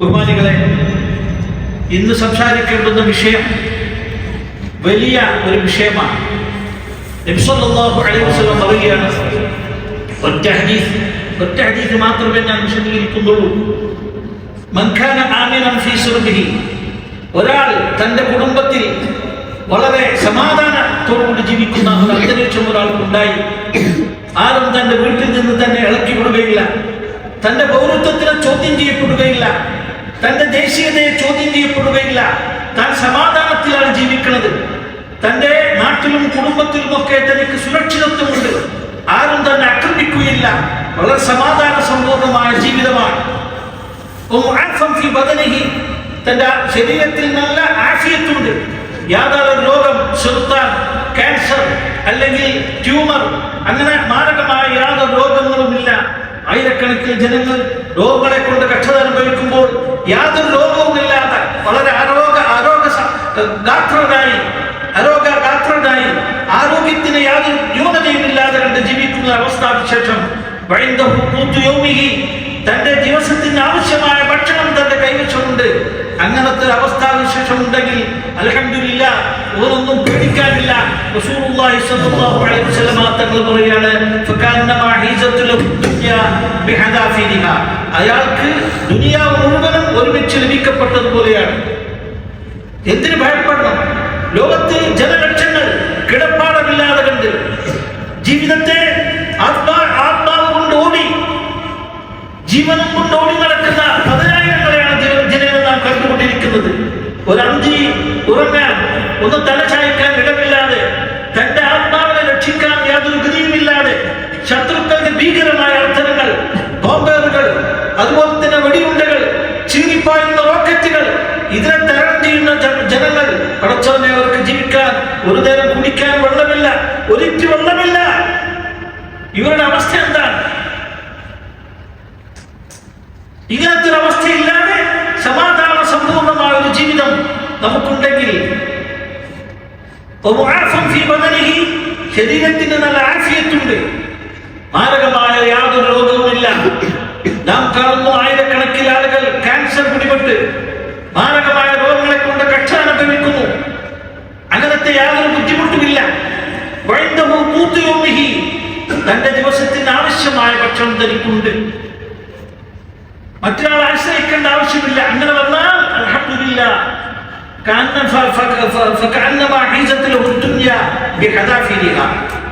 ബഹുമാനികളെ ഇന്ന് സംസാരിക്കേണ്ടുന്ന വിഷയം വലിയ ഒരു വിഷയമാണ്. അലൈഹി വസല്ലം പറയുകയാണ് ഒറ്റ ഹദീസ് ഒറ്റ ഹദീസ് മാത്രമേ ഞാൻ വിശദീകരിക്കുന്നുള്ളൂ. ഫീ ഒരാൾ തന്റെ കുടുംബത്തിൽ വളരെ സമാധാനത്തോടുകൂടി ജീവിക്കുന്ന ഒരു അന്തരീക്ഷം ഒരാൾക്കുണ്ടായി. ആരും തന്റെ വീട്ടിൽ നിന്ന് തന്നെ ഇളക്കി വിടുകയില്ല. തന്റെ പൗരത്വത്തിനെ ചോദ്യം ചെയ്യപ്പെടുകയില്ല. തന്റെ ദേശീയതയെ ചോദ്യം ചെയ്യപ്പെടുകയില്ല. താൻ സമാധാനത്തിലാണ് ജീവിക്കുന്നത്. തന്റെ നാട്ടിലും കുടുംബത്തിലും ഒക്കെ തനിക്ക് സുരക്ഷിതത്വമുണ്ട്. ആരും തന്നെ ആക്രമിക്കുകയില്ല. വളരെ സമാധാന സമ്പൂർണമായ ജീവിതമാണ്. തന്റെ ശരീരത്തിൽ നല്ല ആശയത്തുണ്ട്. യാതൊരു രോഗം ചെറുത്താൻ ക്യാൻസർ അല്ലെങ്കിൽ ട്യൂമർ അങ്ങനെ മാരകമായ യാതൊരു രോഗങ്ങളുമില്ല. ആയിരക്കണക്കിന് ജനങ്ങൾ രോഗങ്ങളെ കൊണ്ട് കക്ഷത അനുഭവിക്കുമ്പോൾ യാതൊരു രോഗവുമില്ലാതെ വളരെ ആരോഗ്യ ആരോഗ്യ ഗാത്രനായി ആരോഗ്യ ഗാത്രനായി ആരോഗ്യത്തിന് യാതൊരു ന്യൂനതയുമില്ലാതെ കണ്ട് ജീവിക്കുന്ന അവസ്ഥാവിശേഷം വിശേഷം തന്റെ ദിവസത്തിന് ആവശ്യമായ അങ്ങനത്തെ ഒരു അവസ്ഥാവിശേഷം ഉണ്ടെങ്കിൽ അൽഹംദുലില്ലാ ഓരൊന്നും പേടിക്കാനില്ല തങ്ങൾ പറയാണ് അയാൾക്ക് ദുനിയാവ് മുഴുവനും ഒരുമിച്ച് ലഭിക്കപ്പെട്ടതുപോലെയാണ് എന്തിനു ഭയപ്പെടണം? ലോകത്ത് ജനലക്ഷങ്ങൾ കിടപ്പാടമില്ലാതെ കണ്ട് ജീവിതത്തെ ആത്മാ ആത്മാവ് കൊണ്ട് ഓടി ജീവനം കൊണ്ട് ഓടി നടക്കുന്ന കണ്ടുകൊണ്ടിരിക്കുന്നത് ഒരന്തി ഉറങ്ങാൻ ഒന്ന് തലചായ്ക്കാൻ ഇടമില്ലാതെ തന്റെ ആത്മാവിനെ രക്ഷിക്കാൻ യാതൊരു ഗതിയുമില്ലാതെ ശത്രുക്കൾക്ക് ഭീകരമായ അർത്ഥങ്ങൾ ബോംബേറുകൾ അതുപോലെ തന്നെ വെടിയുണ്ടകൾ ചീറിപ്പായുന്ന റോക്കറ്റുകൾ ഇതിനെ തരണം ചെയ്യുന്ന ജനങ്ങൾ പടച്ചവനെ അവർക്ക് ജീവിക്കാൻ ഒരു നേരം കുടിക്കാൻ വെള്ളമില്ല ഒരിറ്റ് വെള്ളമില്ല. ഇവരുടെ അവസ്ഥ എന്താണ്? ഇങ്ങനത്തെ ഒരു അവസ്ഥയില്ലാതെ സമാധാന സമ്പൂർണമായ ഒരു ജീവിതം നമുക്കുണ്ടെങ്കിൽ ശരീരത്തിന് നല്ല ആശയത്തുണ്ട് മാരകമായ യാതൊരു രോഗവുമില്ല. നാം കാണുന്നു ആയിരക്കണക്കിന് ആളുകൾ ക്യാൻസർ പിടിപെട്ട് മാരകമായ രോഗങ്ങളെ കൊണ്ട് കക്ഷാനുഭവിക്കുന്നു അങ്ങനത്തെ യാതൊരു ബുദ്ധിമുട്ടുമില്ല. തന്റെ ദിവസത്തിന് ആവശ്യമായ ഭക്ഷണം ധരിക്കുന്നുണ്ട് മറ്റൊരാൾ ആശ്രയിക്കേണ്ട ആവശ്യമില്ല. അങ്ങനെ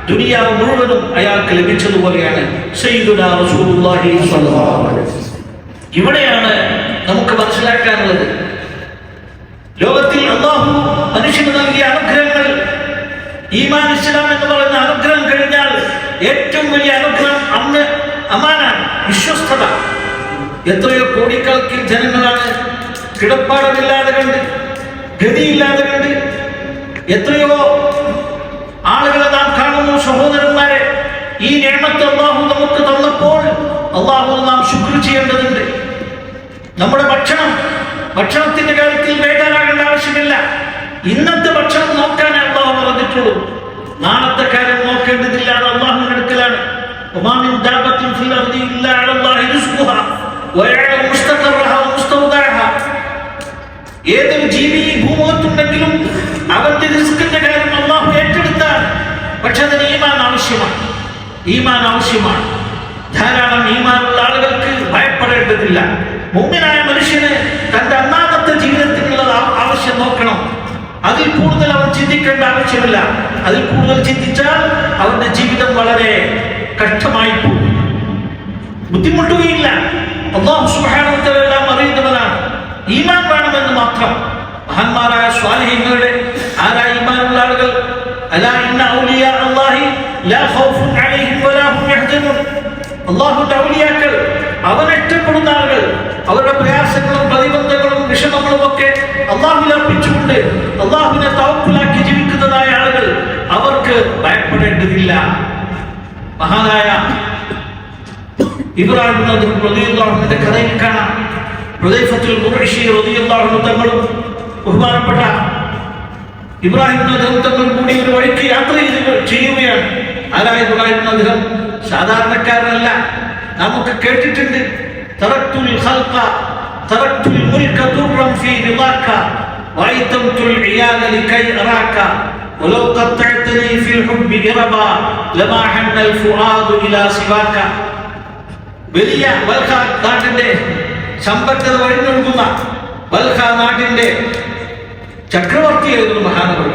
ദുനിയാവ് മുഴുവനും അയാൾക്ക് ലഭിച്ചതുപോലെയാണ്. ഇവിടെയാണ് നമുക്ക് മനസ്സിലാക്കാനുള്ളത്. ലോകത്തിൽ അള്ളാഹു മനുഷ്യന് നൽകിയ അനുഗ്രഹങ്ങൾ ഈമാൻ ഇസ്ലാം എന്ന് പറയുന്ന അനുഗ്രഹം കഴിഞ്ഞാൽ ഏറ്റവും വലിയ അനുഗ്രഹം അന്ന് അമാനാണ് വിശ്വസ്തത. എത്രയോ കോടിക്കണക്കിൽ ജനങ്ങളാണ് കിടപ്പാടമില്ലാതെ കണ്ട് ഗതിയില്ലാതെ കണ്ട് എത്രയോ ആളുകളെ നാം കാണുന്നു സഹോദരന്മാരെ. ഈ നേമത്തെ അള്ളാഹു നമുക്ക് തന്നപ്പോൾ അള്ളാഹു നാം ശുക്ർ ചെയ്യേണ്ടതുണ്ട്. നമ്മുടെ ഭക്ഷണം ഭക്ഷണത്തിന്റെ കാര്യത്തിൽ വേദനാകേണ്ട ആവശ്യമില്ല. ഇന്നത്തെ ഭക്ഷണം നോക്കാനേ അള്ളാഹു പറഞ്ഞിട്ടുള്ളൂ. നാളത്തെ കാര്യം നോക്കേണ്ടതില്ല അത് അള്ളാഹുവിന്റെ അടുക്കലാണ്. ഒമാമിൻ ദാബത്തിൻ ഫിൽ അർദി ഇല്ലാ അലല്ലാഹി റിസ്ഖുഹാ. വയഅലമു മുസ്തഖറഹ ഏതൊരു ജീവി ഭൂമുഖത്തുണ്ടെങ്കിലും അവന്റെ റിസ്കിന്റെ കാര്യം അള്ളാഹു ഏറ്റെടുത്താൽ പക്ഷെ അതിന് ഈമാൻ ആവശ്യമാണ്. ഈമാൻ ആവശ്യമാണ്. ധാരാളം ഈമാനുള്ള ആളുകൾക്ക് ഭയപ്പെടേണ്ടതില്ല. മുമ്പിനായ മനുഷ്യന് തന്റെ അന്നാമത്തെ ജീവിതത്തിനുള്ള ആവശ്യം നോക്കണം. അതിൽ കൂടുതൽ അവൻ ചിന്തിക്കേണ്ട ആവശ്യമില്ല. അതിൽ കൂടുതൽ ചിന്തിച്ചാൽ അവന്റെ ജീവിതം വളരെ കഷ്ടമായി പോകും ബുദ്ധിമുട്ടുകയില്ല. അള്ളാഹു സുബ്ഹാനഹു ഈമാൻ വേണമെന്ന് മാത്രം മഹാന്മാരായ സ്വാലിഹീങ്ങളുടെ ആരാ ഈമാനുള്ള ആളുകൾ അലാ ഇന്ന അല്ലാഹി ലാ ഖൗഫുൻ അലൈഹിം വലാ ഹും യഹ്സനൂൻ. അള്ളാഹുവിന്റെ ഔലിയാക്കൾ അവൻ ഇഷ്ടപ്പെടുന്ന ആളുകൾ അവരുടെ പ്രയാസങ്ങളും പ്രതിബന്ധങ്ങളും വിഷമങ്ങളും ഒക്കെ അള്ളാഹുവിൽ അർപ്പിച്ചുകൊണ്ട് അള്ളാഹുവിനെ തവപ്പിലാക്കി ജീവിക്കുന്നതായ ആളുകൾ അവർക്ക് ഭയപ്പെടേണ്ടതില്ല. മഹാനായ ഇബ്രാഹിം റളിയല്ലാഹുവിന്റെ കഥയിൽ കാണാം. ഹുദൈഫത്തുൽ ഖുറൈശി റളിയല്ലാഹു തങ്ങളും ബഹുമാനപ്പെട്ട ഇബ്രാഹിം നബി തങ്ങൾ കൂടി ഒരു വഴിക്ക് യാത്ര ചെയ്ത് ചെയ്യുകയാണ് ആരാ ഇബ്രാഹിം അദ്ദേഹം സാധാരണക്കാരനല്ല നമുക്ക് കേട്ടിട്ടുണ്ട് തറക്തുൽ ഖൽഖ تركت الملك ضرا في رضاك وأيتمت العيال لكي أراك ولو قطعتني في الحب إربا لما حن الفؤاد إلى سواك വലിയ വൽഹ നാട്ടിന്റെ സമ്പന്നത വഴി നൽകുന്ന ബൽഹ നാട്ടിന്റെ ചക്രവർത്തിയായിരുന്നു മഹാനവർ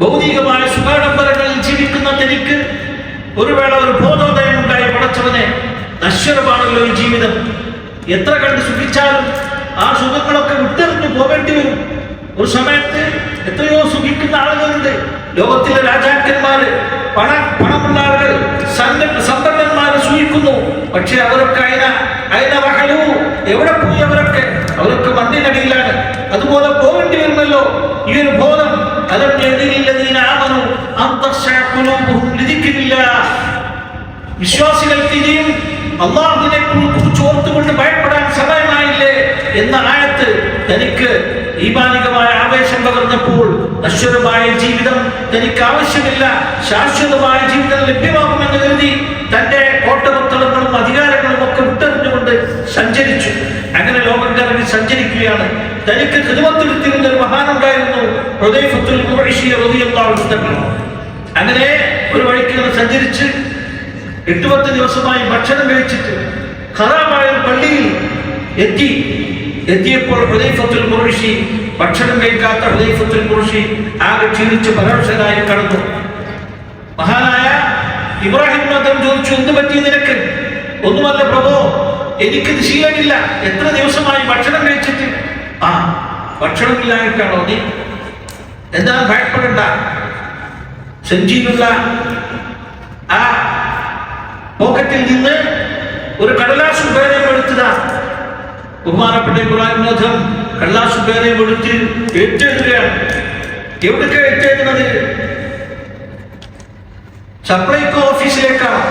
ഭൗതികമായ സുഖാഡംബരങ്ങളിൽ ജീവിക്കുന്ന തനിക്ക് ഒരു വേള ഒരു ബോധോദയം ഉണ്ടായി പടച്ചവനെ. നശ്വരമാണല്ലോ ഈ ജീവിതം. എത്ര കണ്ട് സുഖിച്ചാലും ആ സുഖങ്ങളൊക്കെ വിട്ടെറിഞ്ഞു പോകേണ്ടി വരും. ഒരു സമയത്ത് എത്രയോ സുഖിക്കുന്ന ആളുകളുണ്ട്. ലോകത്തിലെ രാജാക്കന്മാര് പണ പണമുള്ള ആളുകൾ സമ്പന്ന സമ്പന്നന്മാരെ സൂഹിക്കുന്നു പക്ഷെ അവരൊക്കെ അയന അയന എവിടെ പോയി അവരൊക്കെ? അവരൊക്കെ മണ്ണിനടിയിലാണ്. അതുപോലെ പോകേണ്ടി വരുമല്ലോ. ഈ ഒരു ബോധം അതൊക്കെ വിശ്വാസികൾക്ക് ഇനിയും അള്ളാഹുവിനെ കുറിച്ച് ഓർത്തുകൊണ്ട് ഭയപ്പെടാൻ സമയമായില്ലേ എന്ന ആയത്ത് തനിക്ക് ഈമാനികമായ ആവേശം പകർന്നപ്പോൾ നശ്വരമായ ജീവിതം തനിക്ക് ആവശ്യമില്ല. ശാശ്വതമായ ജീവിതം ലഭ്യമാകുമെന്ന് കരുതി തന്റെ കോട്ടപുത്തളങ്ങളും അധികാരങ്ങളും ഒക്കെ വിട്ടെറിഞ്ഞുകൊണ്ട് സഞ്ചരിച്ചു. അങ്ങനെ ലോകം കറങ്ങി സഞ്ചരിക്കുകയാണ്. തനിക്ക് ഹൃദയത്തിരുത്തിരുന്ന ഒരു മഹാനുണ്ടായിരുന്നു ഹൃദയഫത്തുൽ. അങ്ങനെ ഒരു വഴിക്ക് ഇങ്ങനെ സഞ്ചരിച്ച് എട്ട് പത്ത് ദിവസമായി ഭക്ഷണം കഴിച്ചിട്ട് ഖറാമായ ഒരു പള്ളിയിൽ എത്തി. എത്തിയപ്പോൾ ഹൃദയഫത്തുൽ മുർഷി ഭക്ഷണം കഴിക്കാത്ത ഹൃദയഫത്തുൽ മുർഷി ആകെ ക്ഷീണിച്ച് പരോക്ഷനായി കടന്നു. മഹാനായ ഇബ്രാഹിം മതം ചോദിച്ചു എന്ത് പറ്റി നിനക്ക്? ഒന്നുമല്ല പ്രഭോ എനിക്കിത് ശീലമില്ല. എത്ര ദിവസമായി ഭക്ഷണം കഴിച്ചിട്ട്? ആ ഭക്ഷണമില്ലായിട്ടാണോ നീ? എന്താ ഭയപ്പെടണ്ട. സഞ്ചിയിലുള്ള ആ പോക്കറ്റിൽ നിന്ന് ഒരു കടലാസ് പേനയും എടുത്തതാ ബഹുമാനപ്പെട്ട ഇബ്രാഹിം കടലാസ് പേനയും എടുത്ത് ഏറ്റെടുക്കുകയാണ് എവിടേക്കാണ് ഏറ്റെടുക്കുന്നത്? സപ്ലൈകോ ഓഫീസിലേക്കാണോ?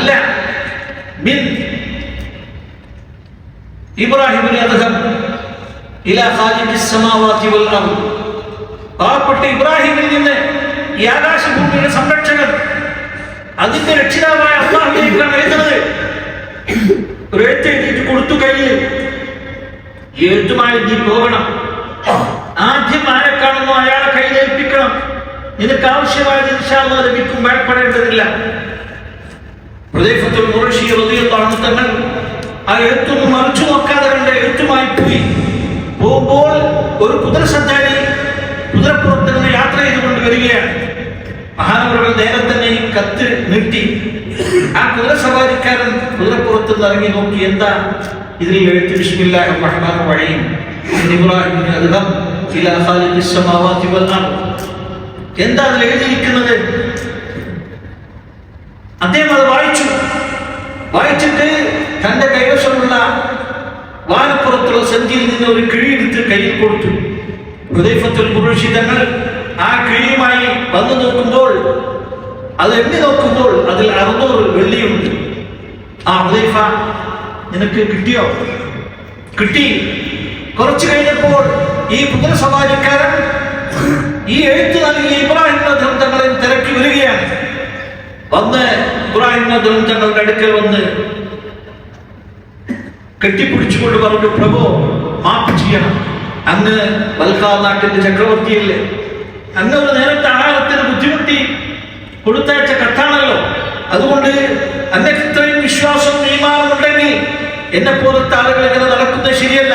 അല്ല. മിൻ. ഇബ്രാഹിമിന് അദ്ദേഹം ഇബ്രാഹിമിൽ നിന്ന് ഈ ആകാശഭൂമിയുടെ സംരക്ഷകൻ അതിന്റെ രക്ഷിതാവായ അള്ളാഹുലേക്കാണ് കൊടുത്തു കയ്യിൽ. എഴുത്തുമായി നീ പോകണം? ആദ്യം ആരെ അയാളെ കയ്യിലേൽപ്പിക്കണം നിനക്ക് ആവശ്യമായത് ഇൻഷാല്ലാ ലഭിക്കും ഭയപ്പെടേണ്ടതില്ല. തങ്ങൾ ആ എഴുത്തൊന്നും മറിച്ചു നോക്കാതെ കണ്ട് എഴുത്തുമായി പോയി. പോകുമ്പോൾ ഒരു കുതിരസഞ്ചാരി കുതിരപ്പുറത്ത് നിന്ന് യാത്ര ചെയ്തുകൊണ്ട് വരികയാണ്. മഹാനവറുകൾ നേരെ തന്നെ ഈ കത്ത് നീട്ടി. ആ കുതിര സവാരിക്കാരൻ കുതിരപ്പുറത്ത് നിന്ന് ഇറങ്ങി നോക്കി എന്താ? ഇതിൽ എഴുത്ത് ബിസ്മില്ലാഹിർ റഹ്മാനിർ റഹീം. ഇബ്രാഹിമിന് അദ്ഹം ഇലാ ഖാലിഖിസ് വൽ അർദ്. എന്താ അതിൽ എഴുതിയിരിക്കുന്നത്? അദ്ദേഹം അത് വായിച്ചു. വായിച്ചിട്ട് തന്റെ കൈവശമുള്ള വാനപ്പുറത്തുള്ള സന്ധിയിൽ നിന്ന് ഒരു കിഴിയെടുത്ത് കയ്യിൽ കൊടുത്തു. ഹൃദയഫത്തുൽ പുരുഷിതങ്ങൾ ആ കിഴിയുമായി വന്നു നോക്കുമ്പോൾ അത് എണ്ണി നോക്കുമ്പോൾ അതിൽ അറുന്നൂറ് വെള്ളിയുണ്ട്. ആ ഹൃദയഫ നിനക്ക് കിട്ടിയോ? കിട്ടി. കുറച്ചു കഴിഞ്ഞപ്പോൾ ഈ പുതിയ സമാജക്കാരൻ ഈ എഴുത്ത് നൽകിയ ഇബ്രാഹിം നദം തങ്ങളെ തിരക്കി വരികയാണ്. വന്ന് ഇബ്രാഹിം തങ്ങളുടെ അടുക്കൽ വന്ന് കെട്ടിപ്പിടിച്ചുകൊണ്ട് പറഞ്ഞു പ്രഭു മാപ്പ് ചെയ്യണം. അങ്ങ് വൽക്കാ നാട്ടിന്റെ ചക്രവർത്തിയല്ലേ? അങ്ങ് ഒരു നേരത്തെ ആഹാരത്തിന് ബുദ്ധിമുട്ടി കൊടുത്തയച്ച കത്താണല്ലോ. അതുകൊണ്ട് അന്നെ ഇത്രയും വിശ്വാസം ഈമാനം ഉണ്ടെങ്കിൽ എന്നെ പോലത്തെ ആളുകൾ ഇങ്ങനെ നടക്കുന്നത് ശരിയല്ല.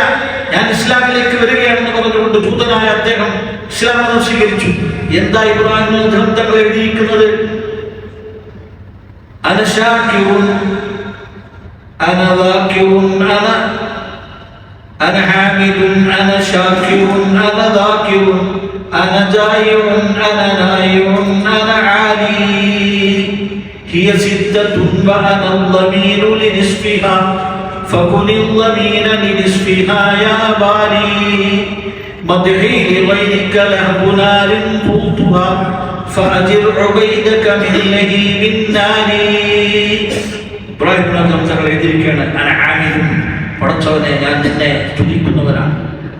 ഞാൻ ഇസ്ലാമിലേക്ക് വരികയാണെന്ന് പറഞ്ഞുകൊണ്ട് ദൂതനായ അദ്ദേഹം ഇസ്ലാം സ്വീകരിച്ചു എന്താ ഇബ്രാഹിം ഗ്രന്ഥങ്ങൾ എഴുതിയിരിക്കുന്നത്? أنا شاكر. أنا ذاكر أنا. أنا حامد. أنا شاكر. أنا ذاكر. أنا جائع. أنا نائع. أنا عالي. هي ستة وأنا الضمير لنصفها. فكن الضمير لنصفها يا باري مدحي لغيرك لهب نار قلتها فأجر عبيدك من لهيب النار ഇബ്രാഹിം നാഥം തങ്ങൾ എഴുതിയിരിക്കുകയാണ് അന ആമിനും പടച്ചവനെ ഞാൻ നിന്നെ സ്തുതിക്കുന്നവനാണ്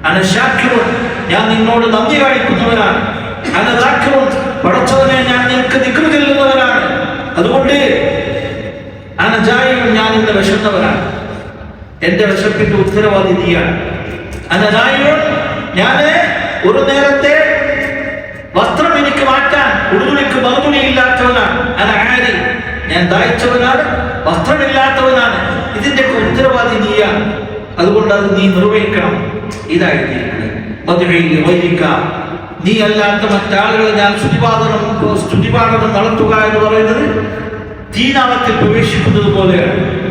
അന ശാഖ്യവും ഞാൻ നിന്നോട് നന്ദി കാണിക്കുന്നവനാണ് അന ദാഖ്യവും പടച്ചവനെ ഞാൻ നിനക്ക് നിക്കു ചെല്ലുന്നവനാണ് അതുകൊണ്ട് അനജായും ഞാൻ ഇന്ന് വിശന്നവനാണ് എന്റെ വിശപ്പിന്റെ ഉത്തരവാദി നീയാണ് അനജായും ഞാന് ഒരു നേരത്തെ ഞാൻ ദാഹിച്ചവനാണ് വസ്ത്രമില്ലാത്തവനാണ്. ഇതിന്റെ ഉത്തരവാദി നീയാണ്. അതുകൊണ്ട് അത് നീ നിർവഹിക്കണം. ഇതായിട്ട് നീ അല്ലാത്ത മറ്റാളുകളെ ഞാൻ സ്തുതിപാദനം സ്തുതിപാഠനം നടത്തുക എന്ന് പറയുന്നത് തീനാളത്തിൽ പ്രവേശിക്കുന്നത് പോലെയാണ്.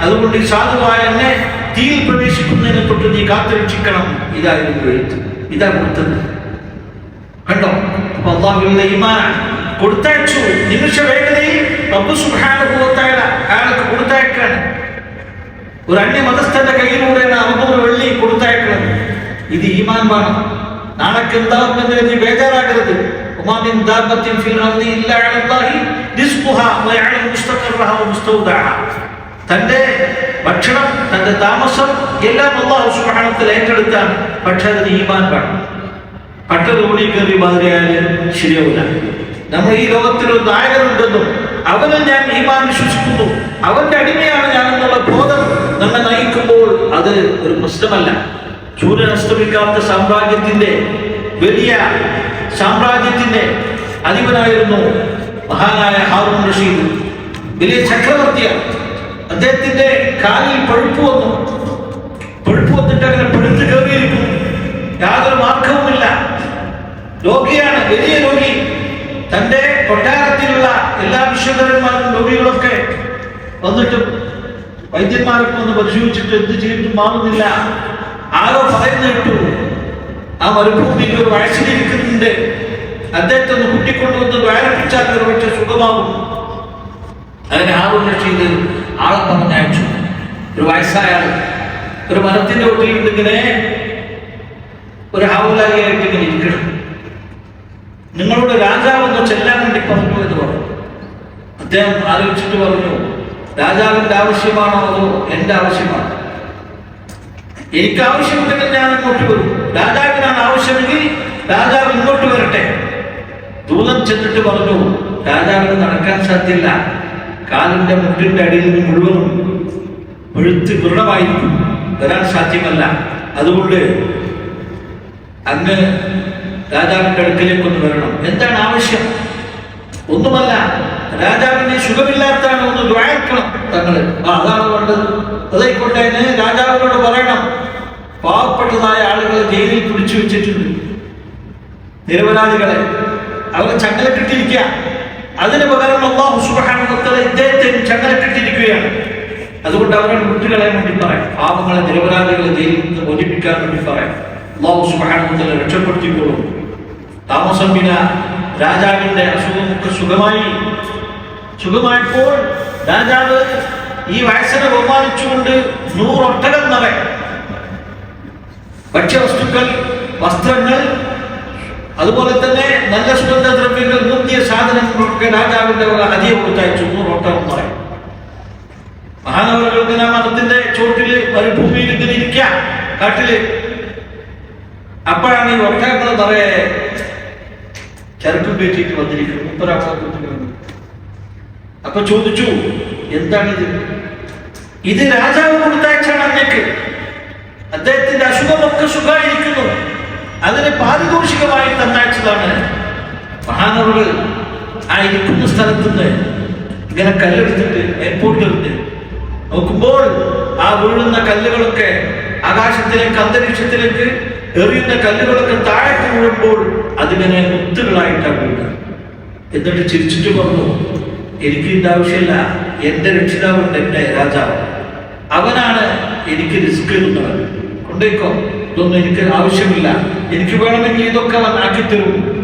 അതുകൊണ്ട് സാധുവായ എന്നെ തീയിൽ പ്രവേശിക്കുന്നതിനെ തൊട്ട് നീ കാത്തുരക്ഷിക്കണം. ഇതായിരുന്നു ഇതാ കൊടുത്തത്. കണ്ടോ? അപ്പൊ അള്ളാഹുവിന്റെ ഈമാനാണ്. കൊടുത്തയച്ചു. നിമിഷ വേഗതയിൽ റബ്ബ് സുബ്ഹാനഹു വ തആല അയാൾക്ക് കൊടുത്തയക്കാണ്. ഒരു അന്യ മതസ്ഥന്റെ കയ്യിലൂടെയാണ് അറുന്നൂറ് വെള്ളി കൊടുത്തയക്കുന്നത് ഇത് ഈമാൻ വേണം. നാളേക്ക് എന്താകുമെന്ന് നീ ബേജാറാകരുത്. ഉമാമിൻ ദാബത്തിൻ ഫിൽ അർദി ഇല്ലാ അലല്ലാഹി റിസ്ഖുഹാ വ യഅലമു മുസ്തഖറഹ വ മുസ്തൗദഅഹ തന്റെ ഭക്ഷണം തന്റെ താമസം എല്ലാം അള്ളാഹു സുബ്ഹാനഹു ഏറ്റെടുക്കാൻ പക്ഷെ അതിന് ഈമാൻ വേണം. പട്ടത് ഓടി കയറി മാതിരിയാൽ ശരിയാവില്ല നമ്മൾ ഈ ലോകത്തിൽ ഒരു നായകനുണ്ടെന്നും അവനിൽ ഞാൻ ഈമാൻ വിശ്വസിക്കുന്നു. അവന്റെ അടിമയാണ് ഞാൻ എന്നുള്ള ബോധം നമ്മെ നയിക്കുമ്പോൾ അത് ഒരു പ്രശ്നമല്ല. സൂര്യൻ അസ്തമിക്കാത്ത സാമ്രാജ്യത്തിന്റെ വലിയ സാമ്രാജ്യത്തിന്റെ അധിപനായിരുന്നു മഹാനായ ഹാറൂൺ റഷീദ്. വലിയ ചക്രവർത്തിയാണ്. അദ്ദേഹത്തിന്റെ കാലിൽ പഴുപ്പ് വന്നു. പഴുപ്പ് വന്നിട്ട് അങ്ങനെ പഴുത്ത് കയറിയിരിക്കുന്നു യാതൊരു മാർഗവുമില്ല രോഗിയാണ് വലിയ രോഗി തന്റെ കൊട്ടാരത്തിലുള്ള എല്ലാ വിശ്വകരന്മാരും രോഗികളൊക്കെ വന്നിട്ടും വൈദ്യന്മാരൊക്കെ ഒന്ന് പരിശോധിച്ചിട്ട് എന്ത് ചെയ്തിട്ടും മാറുന്നില്ല. ആരോ പറയുന്ന ആ മരുഭൂമിയിൽ ഒരു വയസ്സിലിരിക്കുന്നുണ്ട് അദ്ദേഹത്തെ ഒന്ന് കുട്ടിക്കൊണ്ടുവന്ന് വേരപ്പിച്ചാൽ ഒരു പക്ഷെ സുഖമാകും. അങ്ങനെ ഹാറൂൺ ചെയ്ത് ആളെ പറഞ്ഞയച്ചു ഒരു വയസ്സായ ഒരു മരത്തിന്റെ ഒട്ടിൽ ഇങ്ങനെ ഒരു ഹാവുലാരിയായിട്ട് ഇങ്ങനെ ഇരിക്കണം. നിങ്ങളുടെ രാജാവെന്ന് ചെല്ലാൻ വേണ്ടി പറഞ്ഞു എന്ന് പറഞ്ഞു. അദ്ദേഹം ആലോചിച്ചിട്ട് പറഞ്ഞു രാജാവിന്റെ ആവശ്യമാണോ അതോ എന്റെ ആവശ്യമാണോ? എനിക്ക് ആവശ്യമുണ്ടെങ്കിൽ ഞാൻ ഇങ്ങോട്ട് വരും. രാജാവിനാണ് ആവശ്യമെങ്കിൽ രാജാവ് ഇങ്ങോട്ട് വരട്ടെ. ദൂതൻ ചെന്നിട്ട് പറഞ്ഞു രാജാവിന് നടക്കാൻ സാധ്യല്ല. കാലിന്റെ മുട്ടിന്റെ അടിയിൽ നിന്ന് മുഴുവനും വെളുത്ത് ദൃഢമായിരിക്കും വരാൻ സാധ്യമല്ല. അതുകൊണ്ട് അങ്ങ് രാജാവിന്റെ അടുക്കലേക്ക് ഒന്ന് വരണം. എന്താണ് ആവശ്യം? ഒന്നുമല്ല. രാജാവിന് സുഖമില്ലാത്താണ് ഒന്ന് ദ്വായക്കണം തങ്ങൾ. ആ അതാണ് വേണ്ടത്. അതായിക്കോട്ടെ രാജാവിനോട് പറയണം. പാവപ്പെട്ടതായ ആളുകളെ ജയിലിൽ പിടിച്ചു വെച്ചിട്ടുണ്ട്. നിരപരാധികളെ അവരെ ചങ്ങലക്കിട്ടിരിക്കുക അതിന് പകരം അള്ളാഹു സുബ്ഹാനഹു ചങ്ങല ചങ്ങലക്കിട്ടിരിക്കുകയാണ് അതുകൊണ്ട് അവരുടെ വിട്ടുകളയാൻ വേണ്ടി പറയാം. പാവങ്ങളെ നിരപരാധികളെ ജയിലിൽ നിന്ന് മോചിപ്പിക്കാൻ വേണ്ടി പറയാം. അള്ളാഹു സുബ്ഹാനഹു രക്ഷപ്പെടുത്തിക്കോളും. താമസം വിന രാജാവിന്റെ അസുഖമൊക്കെ സുഖമായി. സുഖമായപ്പോൾ രാജാവ് ഈ വയസ്സിനെ ബഹുമാനിച്ചുകൊണ്ട് നൂറൊട്ടകം നിറ ഭക്ഷ്യവസ്തുക്കൾ വസ്ത്രങ്ങൾ അതുപോലെ തന്നെ നല്ല സുഗന്ധദ്രവ്യങ്ങൾ മുന്തിയ സാധനങ്ങളൊക്കെ രാജാവിന്റെ വക ഹതിയ കൊടുത്തയച്ചു നൂറൊട്ടകം നിറ മഹാനവറുകൾക്ക് നാം മതത്തിന്റെ ചോട്ടിൽ മരുഭൂമിയിൽ ഇരിക്കുക കാട്ടിൽ അപ്പോഴാണ് ഈ ഒട്ടകങ്ങൾ നിറയെ ചരക്കും കയറ്റിയിട്ട് വന്നിരിക്കുന്നത്. മുപ്പരാമത്തെ അപ്പൊ ചോദിച്ചു എന്താണിത്? ഇത് രാജാവ് കൊടുത്തയച്ചാണ് അങ്ങക്ക്. അദ്ദേഹത്തിന്റെ അസുഖമൊക്കെ സുഖമായിരിക്കുന്നു. അതിന് പാരിതോഷികമായി തന്നയച്ചതാണ്. മഹാനവറുകൾ ആ ഇരിക്കുന്ന സ്ഥലത്ത് നിന്ന് ഇങ്ങനെ കല്ലെടുത്തിട്ട് എയർപോർട്ടിലുണ്ട് നോക്കുമ്പോൾ ആ വീഴുന്ന കല്ലുകളൊക്കെ ആകാശത്തിലേക്ക് അന്തരീക്ഷത്തിലേക്ക് എറിയുന്ന കല്ലുകളൊക്കെ താഴേക്ക് വീഴുമ്പോൾ അതിങ്ങനെ മുത്തുകളായിട്ടാണ് വീഴുന്നത് എന്നിട്ട് ചിരിച്ചിട്ട് പറഞ്ഞു എനിക്ക് ഇതിന്റെ ആവശ്യമില്ല. എന്റെ രക്ഷിതാവുണ്ട് എന്റെ രാജാവ്. അവനാണ് എനിക്ക് റിസ്ക് തരുന്നവൻ. കൊണ്ടേക്കോ ഇതൊന്നും എനിക്ക് ആവശ്യമില്ല. എനിക്ക് വേണമെങ്കിൽ ഇതൊക്കെ അവൻ ആക്കിത്തരും.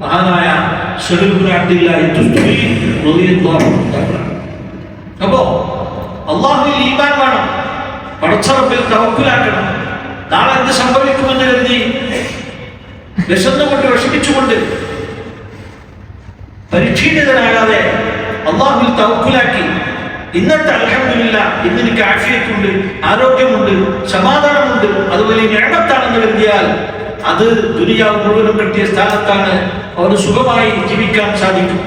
മഹാനായ അപ്പോ അള്ളാഹുവിൽ ഈമാൻ വേണം. പടച്ചറപ്പിൽ തവക്കുലാക്കണം. നാളെ എന്ത് സംഭവിക്കുമെന്ന് കരുതി വിശന്നുകൊണ്ട് വിഷമിച്ചുകൊണ്ട് പരിക്ഷീണിതനാകാതെ അള്ളാഹുവിൽ തവക്കുലാക്കി ഇന്നത്തെ അലഹമില്ല ഇന്ന് എനിക്ക് ആഫിയത്തുണ്ട് ആരോഗ്യമുണ്ട് സമാധാനമുണ്ട് അതുപോലെ ഞാനത്താണെന്ന് കരുതിയാൽ അത് ദുനിയാവ് മുഴുവനും കിട്ടിയ സ്ഥാനത്താണ് അവന് സുഖമായി ജീവിക്കാൻ സാധിക്കും.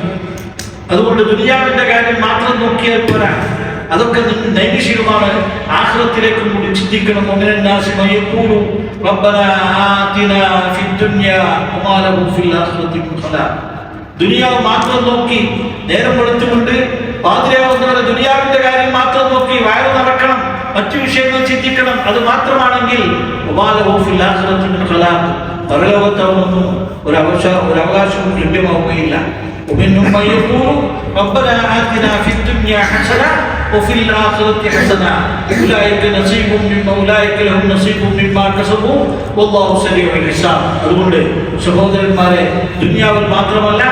അതുകൊണ്ട് ദുനിയാവിന്റെ കാര്യം മാത്രം നോക്കിയാൽ പോരാ. അതൊക്കെ നി- നൈമിഷികമാണ് ആഹ്റത്തിലേക്കും കൂടി ചിന്തിക്കണം ഒന്നിനാസി മയക്കൂലു ربنا آتنا في الدنيا وما له في الآخرة من خلاق ദുനിയാവ് മാത്രം നോക്കി നേരം വെളുത്തുകൊണ്ട് പാതിരാവുന്നവരെ ദുനിയാവിന്റെ കാര്യം മാത്രം നോക്കി വയറ് നടക്കണം മറ്റു വിഷയങ്ങൾ ചിന്തിക്കണം അത് മാത്രമാണെങ്കിൽ പരലോകത്ത് അവനൊന്നും ഒരു അവശ ഒരു അവകാശവും ലഭ്യമാവുകയില്ല ومنهم من يقول ربنا آتنا في الدنيا حسنة وفي الآخرة حسنة أولئك نصيب مما أولئك لهم نصيب مما كسبوا والله سريع الحساب അതുകൊണ്ട് സഹോദരന്മാരെ ദുനിയാവിൽ മാത്രമല്ല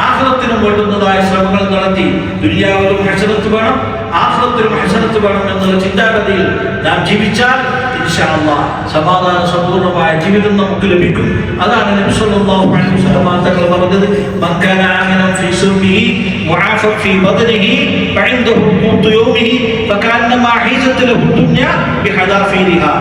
ആഹ്റത്തിനും വേണ്ടുന്നതായ ശ്രമങ്ങൾ നടത്തി ദുനിയാവിലും ഹസനത്ത് വേണം ആഹ്റത്തിലും ഹസനത്ത് വേണം എന്നുള്ള ചിന്താഗതിയിൽ നാം ജീവിച്ചാൽ ഇൻഷാ അല്ലാഹ് സമാധാന സമ്പൂർണമായ ജീവിതം നമുക്ക് ലഭിക്കും. അതാണ് നബി സല്ലല്ലാഹു അലൈഹി വസല്ലം തങ്ങൾ പറഞ്ഞത്. മൻ കാന ആമിനൻ ഫീ സുർബിഹി മുആഫൻ ഫീ ബദനിഹി ഫഇൻദഹു ഖൂതു യൗമിഹി ഫകഅന്നമാ ഹീസത് ലഹു ദുനിയ ബിഹദാഫിരിഹാ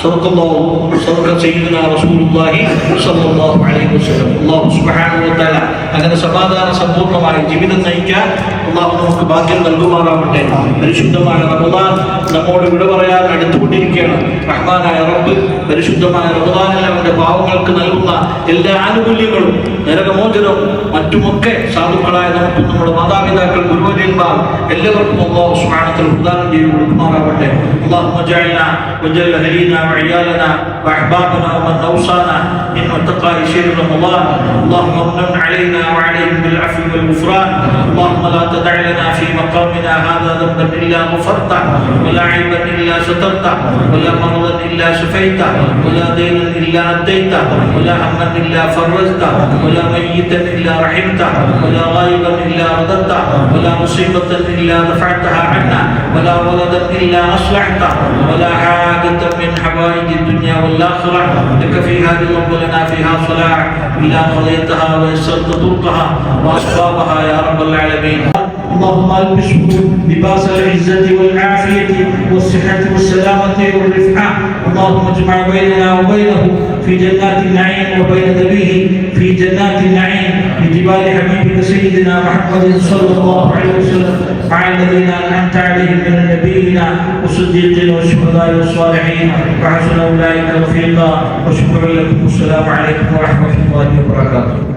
സദഖല്ലാഹു സദഖ സയ്യിദുനാ റസൂലുള്ളാഹി സ്വല്ലല്ലാഹു അലൈഹി വസല്ലം. അല്ലാഹു സുബ്ഹാനഹു വ തആല അങ്ങനെ സമാധാന സമ്പൂർണമായ ജീവിതം നയിക്കാൻ അള്ളാഹു നമുക്ക് ഭാഗ്യം നൽകുമാറാവട്ടെ. പരിശുദ്ധമായ റമദാൻ നമ്മോട് വിട പറയാൻ അടുത്തുകൊണ്ടിരിക്കുകയാണ് റഹ്മാനായ റബ്ബ് പരിശുദ്ധമായ റമദാനിൽ അവന്റെ പാവങ്ങൾക്ക് നൽകുന്ന എല്ലാ ആനുകൂല്യങ്ങളും നരകമോചനവും മറ്റുമൊക്കെ സാധുക്കളായ നമുക്ക് നമ്മുടെ മാതാപിതാക്കൾ ഗുരുവര്യന്മാർ എല്ലാവർക്കും അള്ളാഹു സുബ്ഹാനഹു പ്രദാനം ചെയ്ത് കൊടുക്കുമാറാവട്ടെ اللهم اجعلنا وجل اهلينا وعيالنا واحبابنا ومن اوصانا من اتقاء شهر رمضان اللهم امن علينا وعليهم بالعفو والغفران اللهم لا تدع لنا في مقامنا هذا ذنبا الا غفرته ولا عيبا إلا سترته ولا مرضا إلا شفيته ولا دينا إلا اديته ولا هما إلا فرجته ولا ميتا إلا رحمته ولا غائبا إلا رددته ولا مصيبة إلا دفعتها عنا ولا ولدا إلا اصلحته ولا حاجة من حوائج الدنيا والآخرة لك فيها رضا ولنا فيها صلاح. الا قضيتها ويسرت طرقها وأسبابها يا رب العالمين. اللهم البسه لباس العزة والعافية والصحة والسلامة والرفعة. اللهم اجمع بيننا وبينه في جنات النعيم وبين ذبيه في جنات النعيم بجبال حبيبك سيدنا محمد صلى الله عليه وسلم. مع الذين أنعمت عليهم من النبيين والصديقين والشهداء والصالحين وحسن أولئك رفيقا. وشكرا لكم. والسلام عليكم ورحمة الله وبركاته.